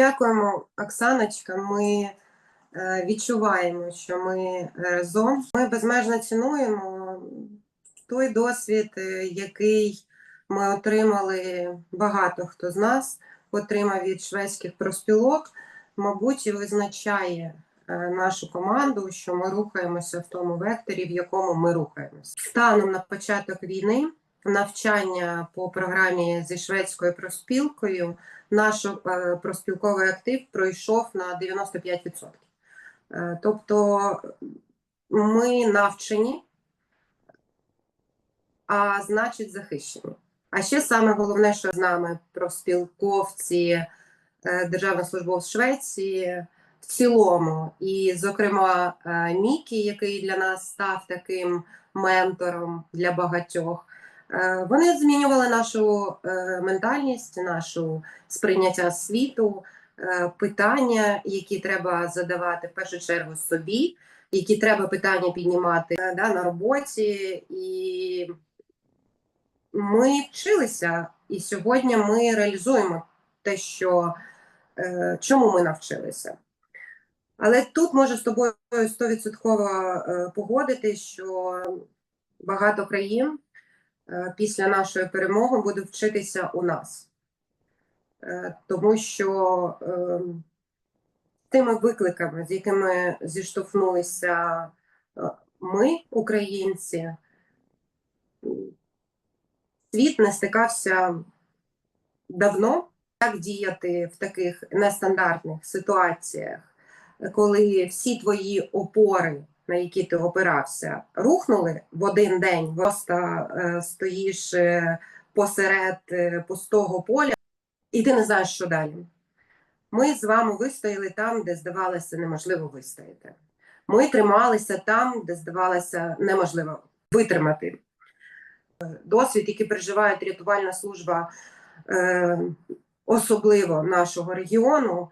Дякуємо, Оксаночка. Ми е, відчуваємо, що ми разом. Ми безмежно цінуємо той досвід, е, який ми отримали багато хто з нас отримав від шведських проспілок. Мабуть, і визначає е, нашу команду, що ми рухаємося в тому векторі, в якому ми рухаємося. Станом на початок війни навчання по програмі зі шведською проспілкою наш е, проспілковий актив пройшов на 95%. Е, Тобто ми навчені, а значить захищені. А ще саме головне, що з нами проспілковці е, Державних службов Швеції в цілому, і, зокрема, Мікі, який для нас став таким ментором для багатьох. Е, Вони змінювали нашу е, ментальність, нашу сприйняття світу, е, питання, які треба задавати в першу чергу собі, які треба питання піднімати да, на роботі. І ми вчилися, і сьогодні ми реалізуємо те, що чому ми навчилися. Але тут можу з тобою 100% е, погодити, що багато країн після нашої перемоги будуть вчитися у нас. Е, Тому що е, тими викликами, з якими зіштовхнулися е, ми, українці, світ не стикався давно. Як діяти в таких нестандартних ситуаціях, коли всі твої опори, на які ти опирався, рухнули в один день, просто е, стоїш е, посеред е, пустого поля, і ти не знаєш, що далі. Ми з вами вистояли там, де здавалося неможливо вистояти. Ми трималися там, де здавалося неможливо витримати. Досвід, який переживає рятувальна служба, особливо нашого регіону,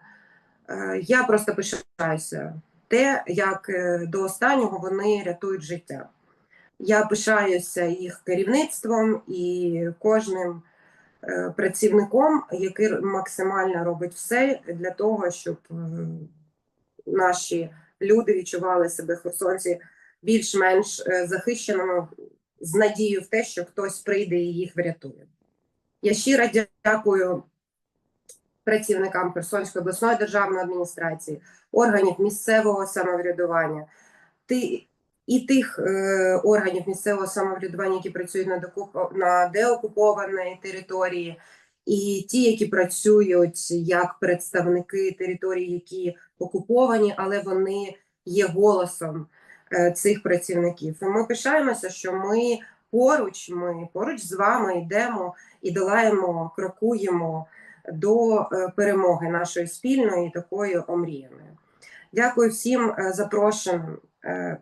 я просто пишаюся те, як е, до останнього вони рятують життя. Я пишаюся їх керівництвом і кожним е, працівником, який максимально робить все для того, щоб е, наші люди відчували себе херсонці більш-менш захищеними з надією в те, що хтось прийде і їх врятує. Я щиро дякую працівникам Херсонської обласної державної адміністрації, органів місцевого самоврядування, ти, і тих е, органів місцевого самоврядування, які працюють на, докуп, на деокупованій території, і ті, які працюють як представники територій, які окуповані, але вони є голосом е, цих працівників. І ми пишаємося, що ми поруч, ми поруч з вами йдемо і долаємо, крокуємо до е, перемоги нашої спільної такої омріяної. Дякую всім е, запрошеним. Е,